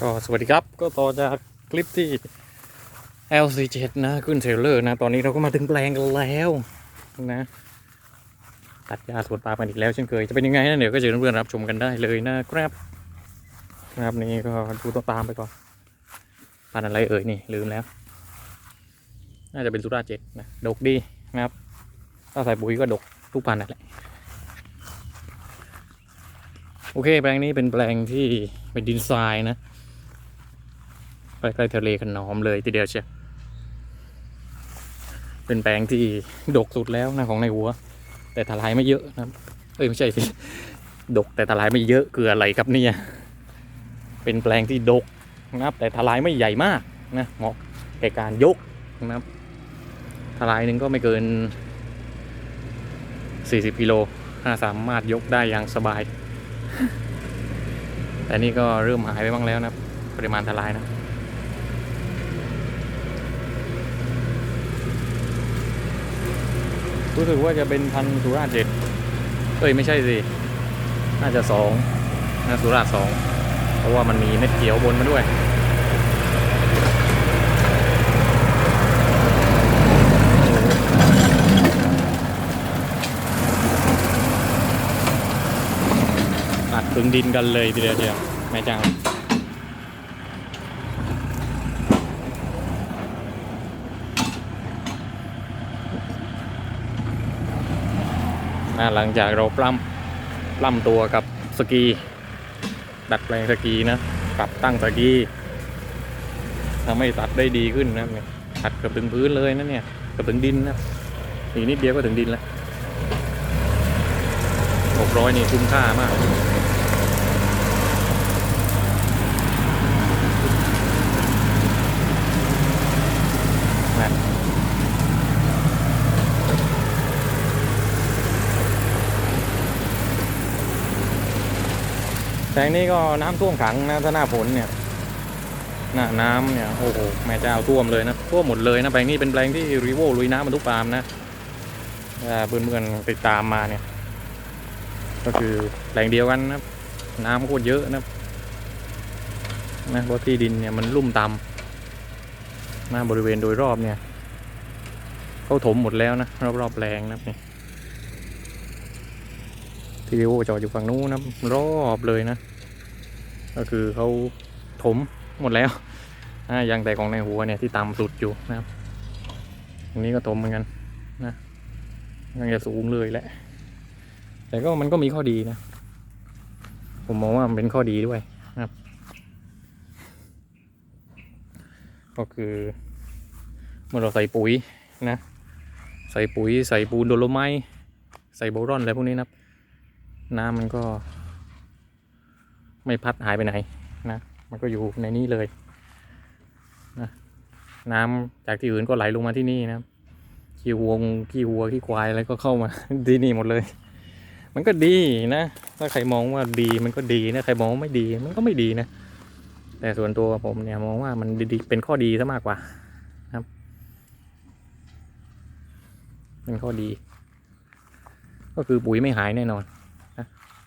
ก็สวัสดีครับก็ต่อจากคลิปที่ LC7 นะขึ้นเทรลเลอร์นะ ตอนนี้เราก็มาถึงแปลงกันแล้วนะ ตัดหญ้าสวนปาล์มกันอีกแล้วเช่นเคย จะเป็นยังไงนะเดี๋ยวก็เชิญเพื่อนๆรับชมกันได้เลยนะครับ ครับนี่ก็ดูต้นปาล์มไปก่อนพันอะไรเอ่ยนี่ลืมแล้ว น่าจะเป็นสุราเจ็ดนะดกดีนะครับ ถ้าใส่ปุ๋ยก็ดกทุกพันนั่นแหละโอเคแปลงนี้เป็นแปลงที่เป็นดินทรายนะ ใกล้ๆทะเลขนอมเลยทีเดียวเชียวเป็นแปลงที่ดกสุดแล้วนะของในหัว แต่ทลายไม่เยอะนะเอ้ยไม่ใช่สิดกแต่ทลายไม่เยอะคืออะไรครับเนี่ยเป็นแปลงที่ดกนะครับแต่ทลายไม่ใหญ่มากนะเหมาะแก่การยกนะครับทลายหนึ่งก็ไม่เกิน 40กิโลน่าสามารถยกได้อย่างสบาย แต่นี่ก็เริ่มหายไปบ้างแล้วนะปริมาณทลายนะ รู้สึกว่าจะเป็นพันธุ์สุราเจ็ดเอ้ยไม่ใช่สิ น่าจะสองนะสุราสอง เพราะว่ามันมีเม็ดเขียวบนมาด้วยอัดถึงดินกันเลยทีเดียวเชียวแม่จัง อ่าหลังจากเราปล้ำปล้ำตัวกับสกี ดัดแปลงสกีนะปรับตั้งสกีทำให้ตัดได้ดีขึ้นนะเนี่ยตัดกับถึงพื้นเลยนะเนี่ยกับถึงดินนะอีกนิดเดียวก็ถึงดินแล้วหกร้อยนี่คุ้มค่ามาก แปลงนี้ก็น้ำท่วมขังนะถ้าหน้าฝนเนี่ยหน้าน้ำเนี่ยโอ้โหแม่เจ้าท่วมเลยนะท่วมหมดเลยนะแปลงนี้เป็นแปลงที่รีโวลุยน้ำบรรทุกปาล์มนะถ้าเพื่อนๆติดตามมาเนี่ย ก็คือแปลงเดียวกันนะน้ำโคตรเยอะนะนะเพราะที่ดินเนี่ยมันลุ่มต่ำน้าบริเวณโดยรอบเนี่ยเขาถมหมดแล้วนะรอบๆแปลงนะนี่ ทีวีโอจอดอยู่ฝั่งนู้นนะรอบเลยนะ ก็คือเขาถมหมดแล้วอ่างแต่ของในหัวเนี่ยที่ต่ำสุดอยู่นะครับตรงนี้ก็ถมเหมือนกันนะยังจะสูงเลยแหละ แต่ก็มันก็มีข้อดีนะ ผมมองว่ามันเป็นข้อดีด้วยนะครับ ก็คือเมื่อเราใส่ปุ๋ยนะ ใส่ปุ๋ยใส่ปูนโดโลไมใส่โบรอนอะไรพวกนี้นะครับ น้ำมันก็ ไม่พัดหายไปไหนนะมันก็อยู่ในนี้เลยนะน้ำจากที่อื่นก็ไหลลงมาที่นี่นะขี้วัวขี้วัวขี้ควายอะไรก็เข้ามาที่นี่หมดเลย มันก็ดีนะ ถ้าใครมองว่าดีมันก็ดีนะใครมองว่าไม่ดีมันก็ไม่ดีนะ แต่ส่วนตัวผมเนี่ยมองว่ามันดีเป็นข้อดีซะมากกว่านะครับ เป็นข้อดี ก็คือปุ๋ยไม่หายแน่นอน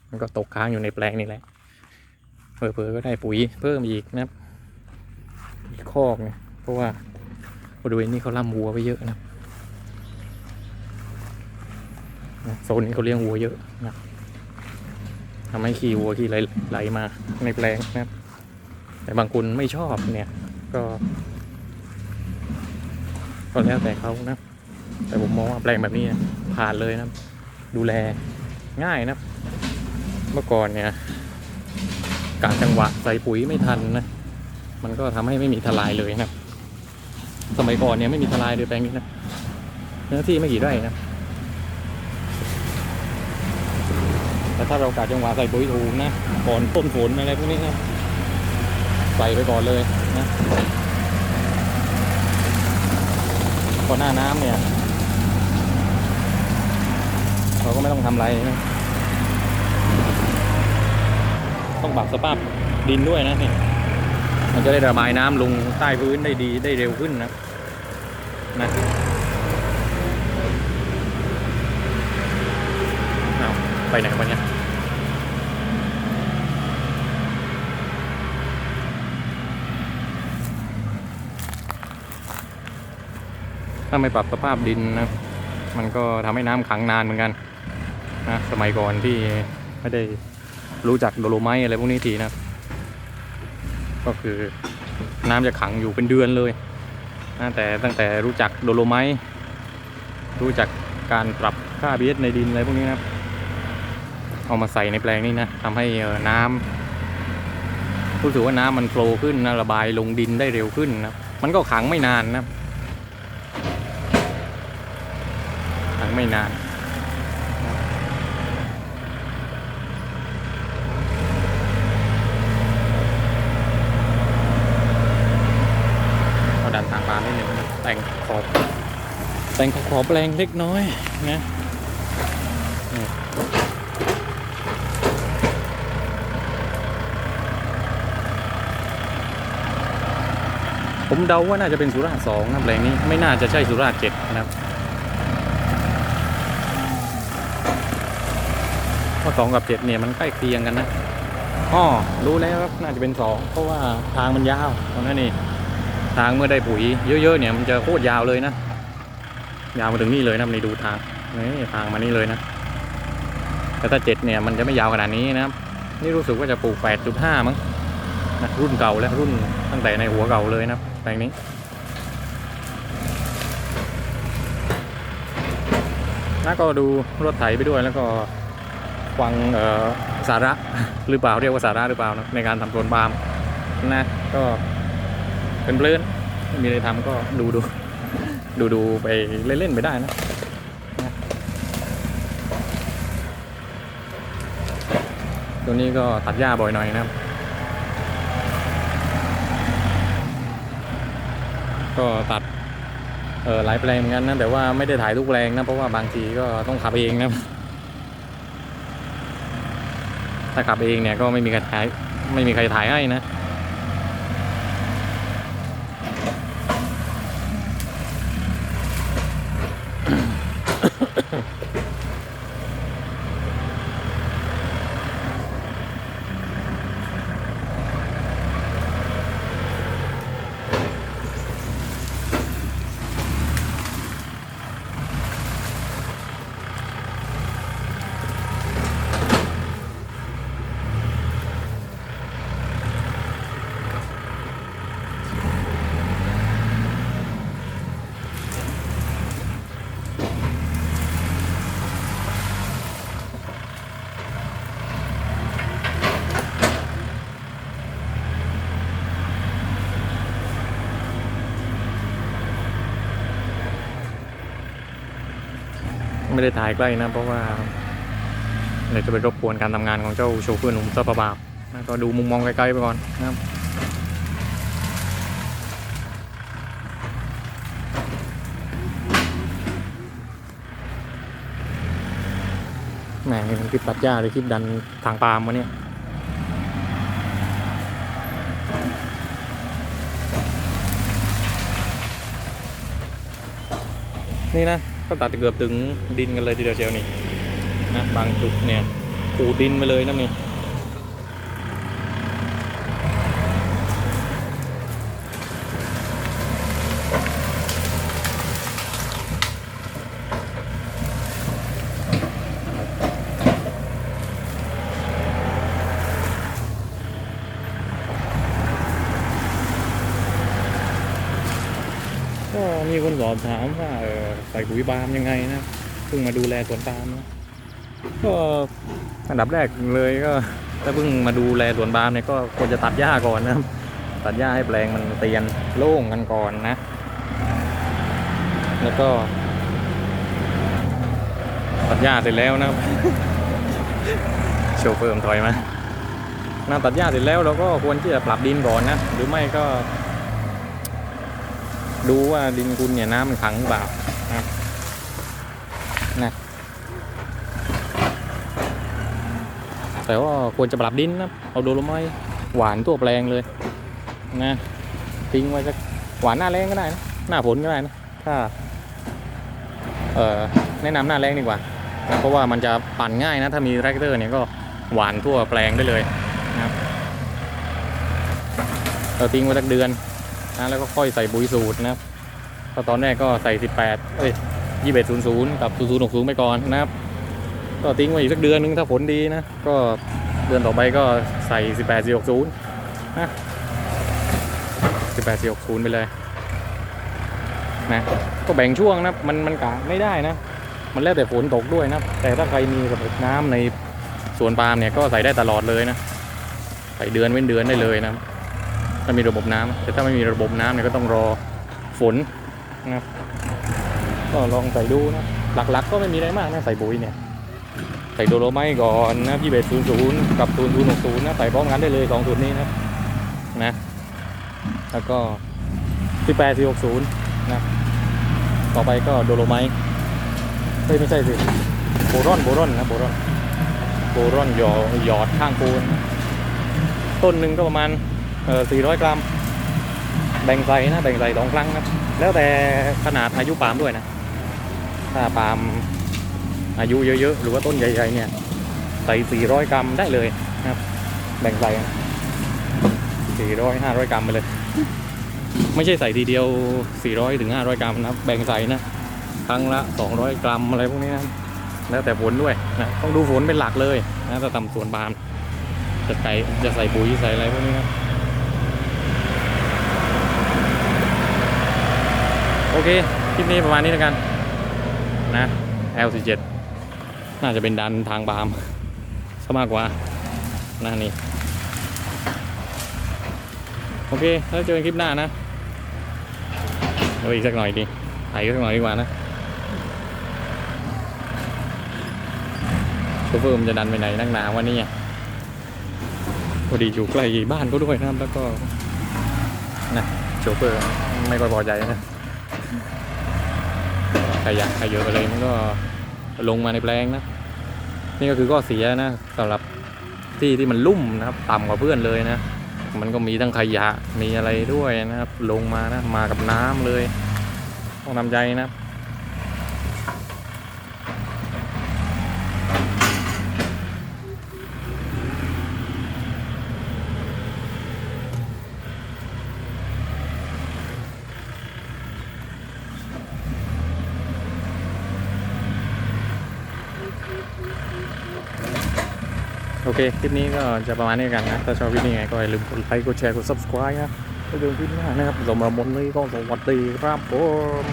มันก็ตกค้างอยู่ในแปลงนี่แหละเผลอๆก็ได้ปุ๋ยเพิ่มอีกนะครับอีกคอกเนี่ยเพราะว่าบริเวณนี้เขาล่ำวัวไปเยอะนะโซนนี้เขาเลี้ยงวัวเยอะนะทำให้ขี้วัวขี้ไหลไหลมาในแปลงนะครับ แต่บางคนไม่ชอบเนี่ยก็ก็แล้วแต่เขานะ แต่ผมมองว่าแปลงแบบนี้นะผ่านเลยนะ ดูแลง่ายนะ เมื่อก่อนเนี่ยกะจังหวะใส่ปุ๋ยไม่ทันนะ มันก็ทำให้ไม่มีทลายเลยนะ สมัยก่อนเนี่ยไม่มีทลายเลยแปลงนี้นะเนื้อที่ไม่กี่ไร่นะ แต่ถ้าเรากะจังหวะใส่ปุ๋ยถูกนะ ก่อนต้นฝนอะไรพวกนี้นะ ใส่ไปก่อนเลยนะพอหน้าน้ำเนี่ย เราก็ไม่ต้องทำอะไรนะ ต้องปรับสภาพดินด้วยนะเนี่ยมันจะได้ระบายน้ำลงใต้พื้นได้ดีได้เร็วขึ้นนะนะเอาไปไหนกันเนี่ยถ้าไม่ปรับสภาพดินนะ มันก็ทำให้น้ำขังนานเหมือนกันนะสมัยก่อนที่ไม่ได้ รู้จักโดโลไมอะไรพวกนี้ทีนะก็คือน้ำจะขังอยู่เป็นเดือนเลยนะแต่ตั้งแต่รู้จักโดโลไมรู้จักการปรับค่า pH ในดินอะไรพวกนี้นะครับ เอามาใส่ในแปลงนี้นะทำให้น้ำรู้สึกว่าน้ำมันโฟล์ขึ้นนะระบายลงดินได้เร็วขึ้นนะมันก็ขังไม่นานนะขังไม่นานทางปาล์มนิดหนึ่งนะแต่งขอบ แต่งขอขอแปลงเล็กน้อยนะผมเดาว่าน่าจะเป็นสุราษฎร์สองนะแปลงนี้ไม่น่าจะใช่สุราษฎร์เจ็ดนะครับเพราะสองกับเจ็ดเนี่ยมันใกล้เคียงกันนะอ๋อรู้แล้วครับน่าจะเป็นสองเพราะว่าทางมันยาวตรงนั้นนี่ทางเมื่อได้ปุ๋ยเยอะๆเนี่ยมันจะโคตรยาวเลยนะ ยาวมาถึงนี่เลยนะนี่ดูทางนี่ทางมานี่เลยนะแต่ถ้าเจ็ดเนี่ยมันจะไม่ยาวขนาดนี้นะครับ นี่รู้สึกว่าจะปลูก8.5มั้งนะรุ่นเก่าแล้วรุ่นตั้งแต่ในหัวเก่าเลยนะครับแปลงนี้แล้วก็ดูรถไถไปด้วยแล้วก็ฟังเออสาระหรือเปล่าเรียกว่าสาระหรือเปล่านะในการทำโซนปามนะก็เป็นเพลินไม่มีอะไรทำก็ดูดู ดูดูไปเล่นๆไปได้นะตัวนี้ก็ตัดหญ้าบ่อยหน่อยนะครับ ก็ตัดเออหลายแปลงเหมือนกันนะแต่ว่าไม่ได้ถ่ายทุกแปลงนะเพราะว่าบางทีก็ต้องขับเองนะถ้าขับเองเนี่ยก็ไม่มีใครถ่ายไม่มีใครถ่ายให้นะ ไม่ได้ถ่ายใกล้นะ เพราะว่าเดี๋ยวจะไปรบกวนการทำงานของเจ้าโชเฟอร์หนุ่มซะประบาบก็ดูมุมมองไกลๆไปก่อนนะครับแหมนี่มันคลิปตัดหญ้าหรือคลิปดันทางปาล์มวะเนี่ยนี่นะ ก็ตัดเกือบถึงดินกันเลยทีเดียวเชียวนี่นะบางจุดเนี่ยปูดินไปเลยนะนี่ก็มีคนสอบถามว่าเออ ส่ปุ๋ยบามยังไงนะเพิ่งมาดูแลสวนปาล์มนะก็อันดับแรกเลยก็ถ้าเพิ่งมาดูแลสวนปาล์มเนี่ยก็ควรจะตัดหญ้าก่อนนะตัดหญ้าให้แปลงมันเตียนโล่งกันก่อนนะ แล้วก็ ตัดหญ้าเสร็จแล้วนะครับโชเฟอร์มถอยมานาตัดหญ้าเสร็จแล้วเราก็ควรที่จะปรับดินก่อนนะ หรือไม่ก็ ดูว่าดินคุณเนี่ยน้ำมันขังหรือเปล่า นะนะแต่ว่าควรจะปรับดินนะเอาโดโลไมต์หวานตัวแปลงเลยนะทิ้งไว้สักหวานหน้าแรงก็ได้นะหน้าฝนก็ได้นะถ้าเออแนะนำหน้าแรงดีกว่านะเพราะว่ามันจะปั่นง่ายนะ ถ้ามีแรกเตอร์เนี่ยก็หวานทั่วแปลงได้เลยนะครับเราทิ้งไว้สักเดือนนะแล้วก็ค่อยใส่ปุ๋ยสูตรนะครับ ก็ตอนแรกก็ใส่ 18 เอ้ย 2100 กับ 0060 ไปก่อนนะครับ ก็ทิ้งไว้อีกสักเดือนนึงถ้าผลดีนะ ก็เดือนต่อไปก็ใส่ 18460 นะ 18460 ไปเลย นะ ก็แบ่งช่วงนะ มันมันกะไม่ได้นะ มันแล้วแต่ฝนตกด้วยนะ แต่ถ้าใครมีระบบน้ำในสวนปาล์มเนี่ยก็ใส่ได้ตลอดเลยนะ ใส่เดือนเว้นเดือนได้เลยนะถ้ามีระบบน้ำแต่ถ้าไม่มีระบบน้ำเนี่ยก็ต้องรอฝน นะครับก็ลองใส่ดูนะหลักๆก็ไม่มีอะไรมากนะใส่ปุ๋ยเนี่ย ใส่โดโลไมก่อนนะพี่เบสศูนย์ศูนย์กับศูนย์ศูนย์หกศูนย์นะใส่พร้อมกันได้เลยสองศูนย์นี้นะนะแล้วก็สิบแปดสี่หกศูนย์นะต่อไปก็โดโลไมเฮ้ยไม่ใช่สิโบรอนโบรอนนะโบรอนโบรอนหยอหยอดข้างปูนต้นหนึ่งก็ประมาณเอ่อ400 กรัม แบ่งใส่นะ แบ่งใส่สองครั้งนะ แล้วแต่ขนาดอายุปาล์มด้วยนะ ถ้าปาล์มอายุเยอะๆ หรือว่าต้นใหญ่ๆเนี่ย ใส่ 400 กรัมได้เลยนะครับ แบ่งใส่400 500 กรัมไปเลย ไม่ใช่ใส่ทีเดียว 400ถึง500 กรัมนะแบ่งใส่นะครั้งละ 200 กรัมอะไรพวกนี้นะแล้วแต่ฝนด้วยนะต้องดูฝนเป็นหลักเลยนะถ้าทำสวนปาล์มจะใส่จะใส่ปุ๋ยใส่อะไรพวกนี้นะ อเค คลิปนี้ประมาณนี้แล้วกัน นะ L47 น่าจะเป็นดันทางบามซะมากกว่านะนี่ โอเค แล้วเจอกันคลิปหน้านะเอาอีกสักหน่อยดีถ่ายอีกสักหน่อยดีกว่านะโชเฟอร์มันจะดันไปไหนนักหนาวันนี้พอดีอยู่ใกล้บ้านก็ด้วยนะแล้วก็นะโชเฟอร์ไม่ค่อยพอใจนะ ขยะขยะอะไรมันก็ลงมาในแปลงนะ นี่ก็คือข้อเสียนะสำหรับที่ที่มันลุ่มนะครับ ต่ำกว่าเพื่อนเลยนะ มันก็มีทั้งขยะมีอะไรด้วยนะครับ ลงมานะมากับน้ำเลย ต้องทำใจนะครับ เค คลิปนี้ก็จะประมาณนี้กันนะ ถ้าชอบคลิปนี้ไงก็อย่าลืมกดไลค์ กดแชร์ กด subscribe นะไปดูคลิปหน้านะครับสำหรับวันนี้ก็สวัสดีครับผม